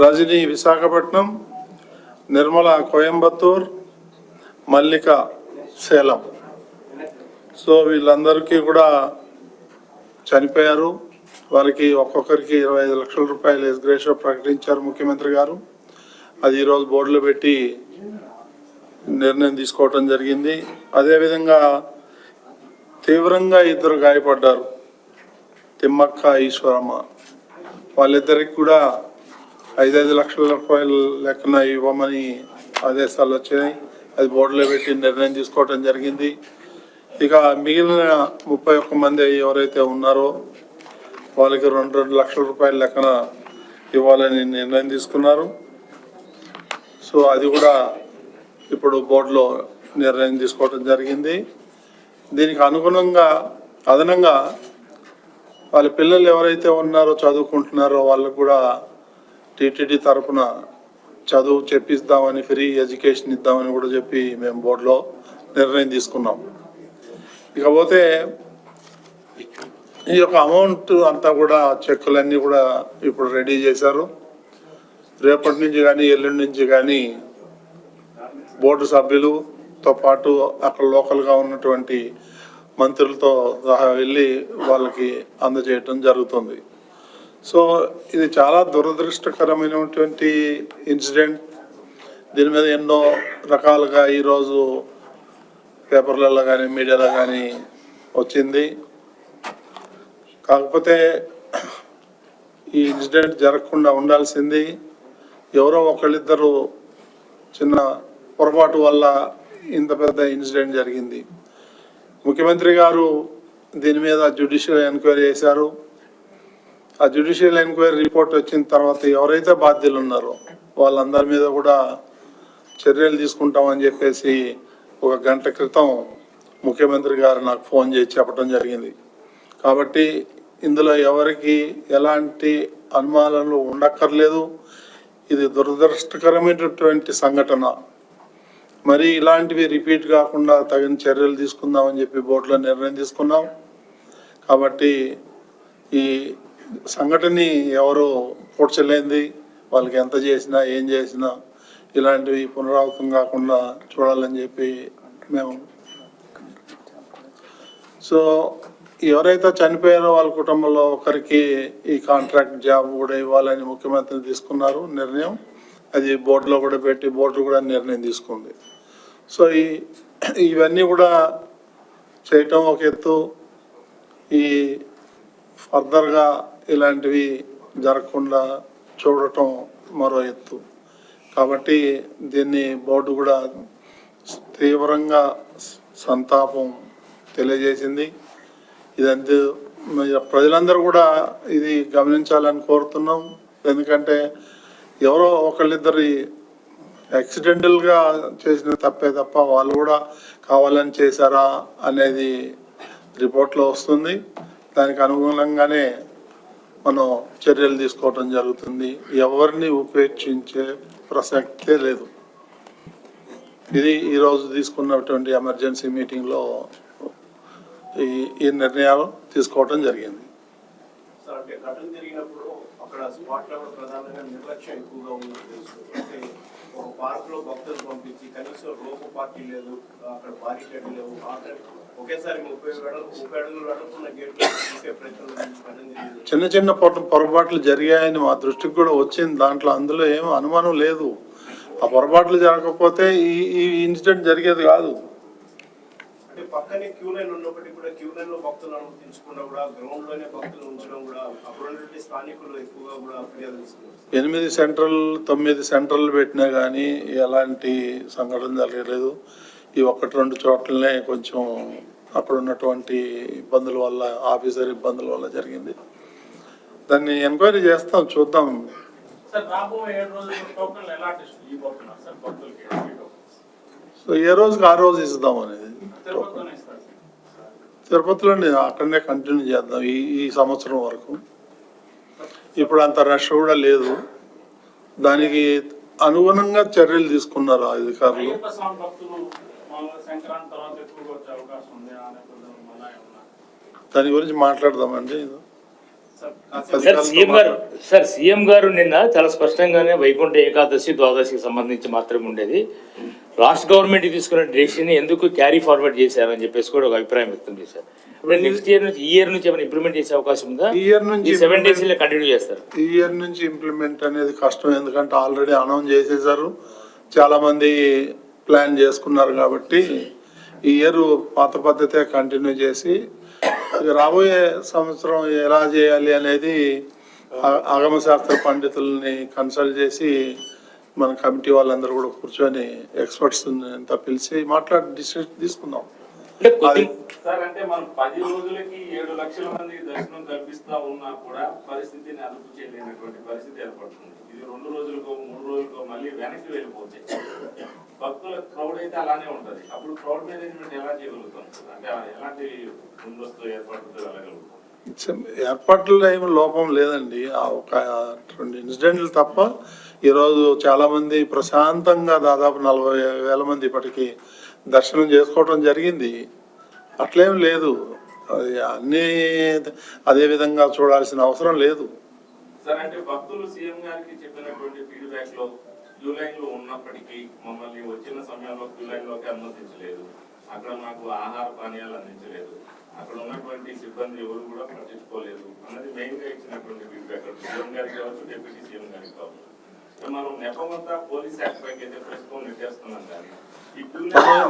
Rajani Visakhapatnam Nirmala Coimbatore Mallika Salem. So వీళ్ళందరికీ కూడా చనిపోయారు. వారికి ఒక్కొక్కరికి ఇరవై ఐదు లక్షల రూపాయలు ఎస్గ్రేషో ప్రకటించారు ముఖ్యమంత్రి గారు. అది ఈరోజు బోర్డులో పెట్టి నిర్ణయం తీసుకోవటం జరిగింది. అదేవిధంగా తీవ్రంగా ఇద్దరు గాయపడ్డారు. తిమ్మక్క ఈశ్వరమ్మ. వాళ్ళిద్దరికి కూడా ఐదైదు లక్షల రూపాయల లెక్కన ఇవ్వమని ఆదేశాలు వచ్చినాయి. అది బోర్డులో పెట్టి నిర్ణయం తీసుకోవటం జరిగింది. ఇక మిగిలిన ముప్పై ఒక్క మంది ఎవరైతే ఉన్నారో వాళ్ళకి రెండు రెండు లక్షల రూపాయల లెక్కన ఇవ్వాలని నిర్ణయం తీసుకున్నారు. సో అది కూడా ఇప్పుడు బోర్డులో నిర్ణయం తీసుకోవటం జరిగింది. దీనికి అనుగుణంగా అదనంగా వాళ్ళ పిల్లలు ఎవరైతే ఉన్నారో చదువుకుంటున్నారో వాళ్ళకు కూడా టీటీడీ తరపున చదువు చెప్పిస్తామని ఫ్రీ ఎడ్యుకేషన్ ఇద్దామని కూడా చెప్పి మేము బోర్డులో నిర్ణయం తీసుకున్నాం. ఇకపోతే ఈ యొక్క అమౌంట్ అంతా కూడా చెక్కులన్నీ కూడా ఇప్పుడు రెడీ చేశారు. రేపటి నుంచి కానీ ఎల్లుండి నుంచి కానీ బోర్డు సభ్యులుతో పాటు అక్కడ లోకల్గా ఉన్నటువంటి మంత్రులతో సహా వెళ్ళి వాళ్ళకి అందజేయటం జరుగుతుంది. సో ఇది చాలా దురదృష్టకరమైనటువంటి ఇన్సిడెంట్. దీని మీద ఎన్నో రకాలుగా ఈరోజు పేపర్లలో కానీ మీడియాలో కానీ వచ్చింది. కాకపోతే ఈ ఇన్సిడెంట్ జరగకుండా ఉండాల్సింది ఎవరో ఒకళ్ళిద్దరు చిన్న పొరపాటు వల్ల ఇంత పెద్ద ఇన్సిడెంట్ జరిగింది. ముఖ్యమంత్రి గారు దీని మీద జ్యుడిషియల్ ఎంక్వైరీ చేశారు. ఆ జ్యుడిషియల్ ఎంక్వైరీ రిపోర్ట్ వచ్చిన తర్వాత ఎవరైతే బాధ్యులు ఉన్నారో వాళ్ళందరి మీద కూడా చర్యలు తీసుకుంటామని చెప్పేసి ఒక గంట క్రితం ముఖ్యమంత్రి గారు నాకు ఫోన్ చేసి చెప్పడం జరిగింది. కాబట్టి ఇందులో ఎవరికి ఎలాంటి అనుమానాలు ఉండక్కర్లేదు. ఇది దురదృష్టకరమైనటువంటి సంఘటన. మరి ఇలాంటివి రిపీట్ కాకుండా తగిన చర్యలు తీసుకుందామని చెప్పి బోర్డులో నిర్ణయం తీసుకున్నాం. కాబట్టి ఈ సంఘటనని ఎవరు పూడ్చలేంది వాళ్ళకి ఎంత చేసినా ఏం చేసినా ఇలాంటివి పునరావృతం కాకుండా చూడాలని చెప్పి మేము సో ఎవరైతే చనిపోయారో వాళ్ళ కుటుంబంలో ఒకరికి ఈ కాంట్రాక్ట్ జాబ్ కూడా ఇవ్వాలని ముఖ్యమంత్రి తీసుకున్నారు నిర్ణయం. అది బోర్డులో కూడా పెట్టి బోర్డు కూడా నిర్ణయం తీసుకుంది. సో ఈ ఇవన్నీ కూడా చేయటం ఒక ఎత్తు. ఈ ఫర్దర్గా ఇలాంటివి జరగకుండా చూడటం మరో ఎత్తు. కాబట్టి దీన్ని బోర్డు కూడా తీవ్రంగా సంతాపం తెలియజేసింది. ఇదంతే ప్రజలందరూ కూడా ఇది గమనించాలని కోరుతున్నాం. ఎందుకంటే ఎవరో ఒకళ్ళిద్దరి యాక్సిడెంటల్గా చేసిన తప్పే తప్ప వాళ్ళు కూడా కావాలని చేశారా అనేది రిపోర్ట్లో వస్తుంది. దానికి అనుగుణంగానే మనం చర్యలు తీసుకోవటం జరుగుతుంది. ఎవరిని ఉపేక్షించే ప్రసక్తే లేదు. ఇది ఈరోజు తీసుకున్నటువంటి ఎమర్జెన్సీ మీటింగ్లో ఈ ఈ నిర్ణయాలు తీసుకోవటం జరిగింది. అక్కడ నిర్లక్ష్యం ఎక్కువగా ఉన్నట్టు అంటే ఒక పార్క్లో భక్తులు పంపించి కనీసం రోపు పార్టీ లేదు అక్కడ బారీ లేవు అక్కడ ఒకేసారి ముప్పై వెడలు ముప్పై అడుగులు వెడల్పున్న గేట్లు తీసే ప్రయత్నం ఘటన జరిగింది చిన్న చిన్న పొర పొరపాట్లు జరిగాయని మా దృష్టికి కూడా వచ్చింది. దాంట్లో అందులో ఏం అనుమానం లేదు. ఆ పొరపాట్లు జరగకపోతే ఈ ఈ ఇన్సిడెంట్ జరిగేది కాదు. అంటే పక్కనే క్యూ లైన్ ఉన్నప్పటికీ కూడా క్యూ లైన్లో భక్తులు అనుమతించకుండా కూడా గ్రౌండ్లోనే భక్తులు ఉంచడం కూడా అప్పుడు స్థానికులు ఎక్కువగా కూడా ఫిర్యాదు ఎనిమిది సెంట్రల్ తొమ్మిది సెంట్రల్ పెట్టినా కానీ ఎలాంటి సంఘటన జరగలేదు. ఈ ఒక్కటి రెండు చోట్లనే కొంచెం అక్కడ ఉన్నటువంటి ఇబ్బందుల వల్ల ఆఫీసర్ ఇబ్బందుల వల్ల జరిగింది. దాన్ని ఎంక్వైరీ చేస్తాం చూద్దాం? సో ఏ రోజుకి ఆ రోజు ఇద్దాం అనేది తిరుపతిలోనే అక్కడనే కంటిన్యూ చేద్దాం ఈ ఈ సంవత్సరం వరకు. ఇప్పుడు అంత రష్ కూడా లేదు. దానికి అనుగుణంగా చర్యలు తీసుకున్నారు అధికారులు. మామూలుగా సంక్రాంతి తర్వాత ఎక్కువగా వచ్చే అవకాశం ఉంది ఆ నేపథ్యంలో మళ్ళా ఏమన్నా? దాని గురించి మాట్లాడదామండి సార్ సీఎం గారు సార్ సీఎం గారు నిన్న చాలా స్పష్టంగానే వైకుంఠ ఏకాదశి ద్వాదశికి సంబంధించి మాత్రమే ఉండేది. రాష్ట్ర గవర్నమెంట్ తీసుకున్న డెసిషన్ ఎందుకు క్యారీ ఫార్వర్డ్ చేశారని చెప్పేసి కూడా ఒక అభిప్రాయం వ్యక్తం చేశారు. నెక్స్ట్ ఇయర్ నుంచి ఈ ఇయర్ నుంచి ఏమైనా ఇంప్లిమెంట్ చేసే అవకాశం ఉందా? ఈ ఇయర్ నుంచి సెవెన్ డేస్ కంటిన్యూ చేస్తారు. ఈ ఇయర్ నుంచి ఇంప్లిమెంట్ అనేది కష్టం ఎందుకంటే ఆల్రెడీ అనౌన్స్ చేసేసారు చాలా మంది ప్లాన్ చేసుకున్నారు కాబట్టి ఈ ఇయర్ పాత పద్ధతే కంటిన్యూ చేసి రాబోయే సంవత్సరం ఎలా చేయాలి అనేది ఆగమశాస్త్ర పండితుల్ని కన్సల్ట్ చేసి మన కమిటీ వాళ్ళందరూ కూడా కూర్చొని ఎక్స్పర్ట్స్ అంతా పిలిచి మాట్లాడి డిసిషన్ తీసుకుందాం. అంటే కొద్ది సార్ అంటే మనం పది రోజులకి ఏడు లక్షల మంది దర్శనం కల్పిస్తా ఉన్నా కూడా పరిస్థితిని అదుపు చేయలేనటువంటి పరిస్థితి ఏర్పడుతుంది. ఇది రెండు రోజులకో మూడు రోజులకో మళ్ళీ వెనక్కి వెళ్ళిపోతే భక్తుల క్రౌడ్ అయితే అలానే ఉంటది. అప్పుడు క్రౌడ్ మేనేజ్మెంట్ ఎలా చేయగలుగుతాం? అంటే ఎలాంటి ముందస్తు ఏర్పాటుతో వెళ్ళగలుగుతాం? ఏర్పాట్లలో ఏమి లోపం లేదండి. ఆ ఒక రెండు ఇన్సిడెంట్లు తప్ప ఈరోజు చాలా మంది ప్రశాంతంగా దాదాపు నలభై వేల మంది ఇప్పటికి దర్శనం చేసుకోవడం జరిగింది. అట్లేం లేదు. అది అన్నీ అదే విధంగా చూడాల్సిన అవసరం లేదు. సార్ అంటే భక్తులు సీఎం గారికి చెప్పినటువంటి ఫీడ్బ్యాక్లో క్యూ లైన్లో ఉన్నప్పటికీ మమ్మల్ని వచ్చిన సమయంలో క్యూ లైన్లోకి అనుమతించలేదు. అక్కడ మాకు ఆహార పానీయాలు అందించలేదు. అక్కడ ఉన్నటువంటి సిబ్బంది ఎవరు కూడా పట్టించుకోలేదు అన్నది మెయిన్గా ఇచ్చినటువంటి ఫీడ్బ్యాక్. సీఎం గారికి కావచ్చు డిప్యూటీ సీఎం గారికి కావచ్చు. మనం నెపమంతా పోలీస్ యాక్ట్ పైకి అయితే ప్రస్తుతం నెట్టేస్తున్నాం కానీ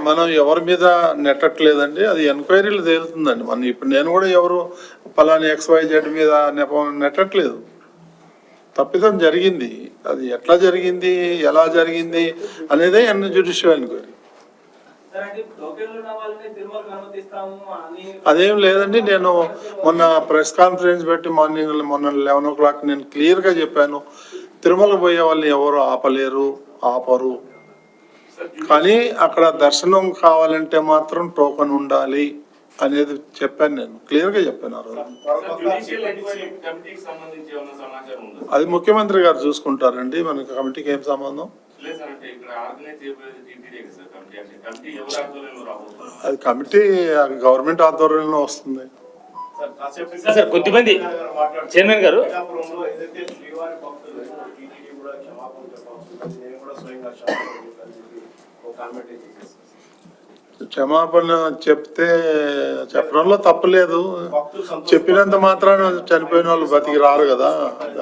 మనం ఎవరి మీద నెట్టట్లేదండి అది ఎంక్వైరీలు తేలుతుందండి. మనం ఇప్పుడు నేను కూడా ఎవరు పలాని జెడ్ మీద నెపం నెట్టట్లేదు. తప్పిదం జరిగింది. అది ఎట్లా జరిగింది ఎలా జరిగింది అనేదే ఎన్ జ్యుడిషియల్ ఎంక్వైరీ అని అదేం లేదండి నేను మొన్న ప్రెస్ కాన్ఫరెన్స్ పెట్టి మార్నింగ్ మొన్న లెవెన్ ఓ క్లాక్ నేను క్లియర్గా చెప్పాను. తిరుమల పోయే వాళ్ళని ఎవరు ఆపలేరు ఆపరు. కానీ అక్కడ దర్శనం కావాలంటే మాత్రం టోకెన్ ఉండాలి అనేది చెప్పాను నేను. క్లియర్గా చెప్పాను ఆ రోజు. జ్యుడిషియల్ ఎంక్వైరీ కమిటీకి సంబంధించి ఏమైనా సమాచారం ఉందా అది ముఖ్యమంత్రి గారు చూసుకుంటారండి. మనకి కమిటీకి ఏం సంబంధం? అది కమిటీ గవర్నమెంట్ ఆధ్వర్యంలో వస్తుంది. సార్ కాసేపు సార్, కొద్దిమంది చైర్మన్ గారు. పిఠాపురంలో ఏదైతే శ్రీవారి భక్తులు టీటీడీ కూడా క్షమాపణ చెప్పాల్సి ఉంటుంది. నేను కూడా స్వయంగా క్షమాపణ చెప్తే చెప్పడంలో తప్పులేదు చెప్పినంత మాత్రాన చనిపోయిన వాళ్ళు బతికి రారు కదా.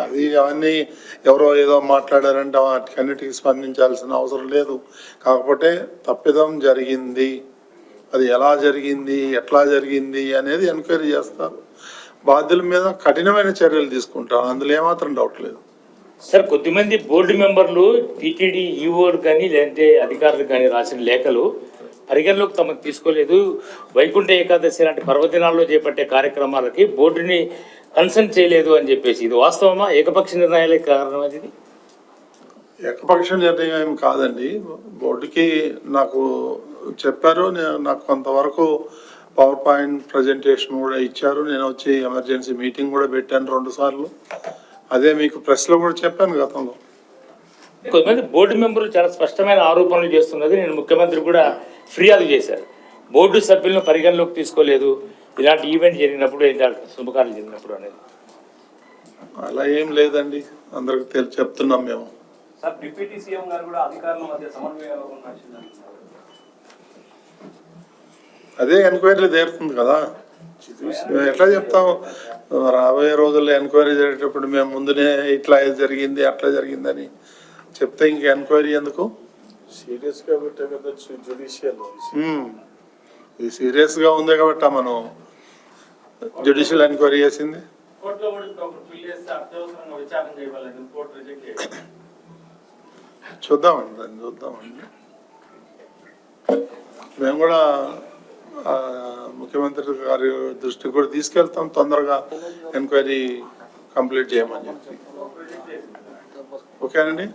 అది అవన్నీ ఎవరో ఏదో మాట్లాడారంటే వాటికన్నిటికి స్పందించాల్సిన అవసరం లేదు. కాకపోతే తప్పిదం జరిగింది. అది ఎలా జరిగింది ఎట్లా జరిగింది అనేది ఎంక్వైరీ చేస్తారు. బాధ్యుల మీద కఠినమైన చర్యలు తీసుకుంటారు. అందులో ఏమాత్రం డౌట్ లేదు. సార్ కొద్దిమంది బోర్డు మెంబర్లు టీటీడీ ఈఓలు కానీ లేదంటే అధికారులు కానీ రాసిన లేఖలు పరిగణలోకి తమకు తీసుకోలేదు. వైకుంఠ ఏకాదశి లాంటి పర్వదినాల్లో చేపట్టే కార్యక్రమాలకి బోర్డుని కన్సల్ట్ చేయలేదు అని చెప్పేసి ఇది వాస్తవమా? ఏకపక్ష నిర్ణయాలే కారణం అది ఏకపక్ష నిర్ణయం ఏం కాదండి. బోర్డుకి నాకు చెప్పారు నేను నాకు కొంతవరకు పవర్ పాయింట్ ప్రజెంటేషన్ కూడా ఇచ్చారు. నేను వచ్చి ఎమర్జెన్సీ మీటింగ్ కూడా పెట్టాను రెండు సార్లు. అదే మీకు ప్రెస్లో కూడా చెప్పాను గతంలో. కొంతమంది బోర్డు మెంబర్లు చాలా స్పష్టమైన ఆరోపణలు చేస్తున్నది నేను ముఖ్యమంత్రి కూడా ఫిర్యాదు చేశారు. బోర్డు సభ్యులను పరిగణలోకి తీసుకోలేదు. ఇలాంటి ఈవెంట్ జరిగినప్పుడు ఇలాంటి శుభకార్యం జరిగినప్పుడు అనేది? అలా ఏం లేదండి. అందరికి తెలి చెప్తున్నాం మేము. సార్ డిప్యూటీ సీఎం గారు కూడా అధికారుల మధ్య సమన్వయంలో ఉన్నట్టుందండి అదే ఎంక్వైరీ తీరుతుంది కదా. ఎట్లా చెప్తాం రాబోయే రోజుల్లో ఎంక్వైరీ జరిగేటప్పుడు మేము ముందునే ఇట్లా జరిగింది అట్లా జరిగిందని చెప్తే ఇంక ఎంక్వైరీ ఎందుకు? సీరియస్గా పెట్టే కదా జుడిషియల్ మ్మ్. ఇది సీరియస్గా ఉంది కాబట్టి మనం జ్యుడిషియల్ ఎంక్వైరీ చేసింది. చూద్దామండి దాన్ని చూద్దామండి. మేము కూడా ముఖ్యమంత్రి గారి దృష్టికి కూడా తీసుకెళ్తాం. తొందరగా ఎంక్వైరీ కంప్లీట్ చేయమని చెప్పి. ఓకేనండి?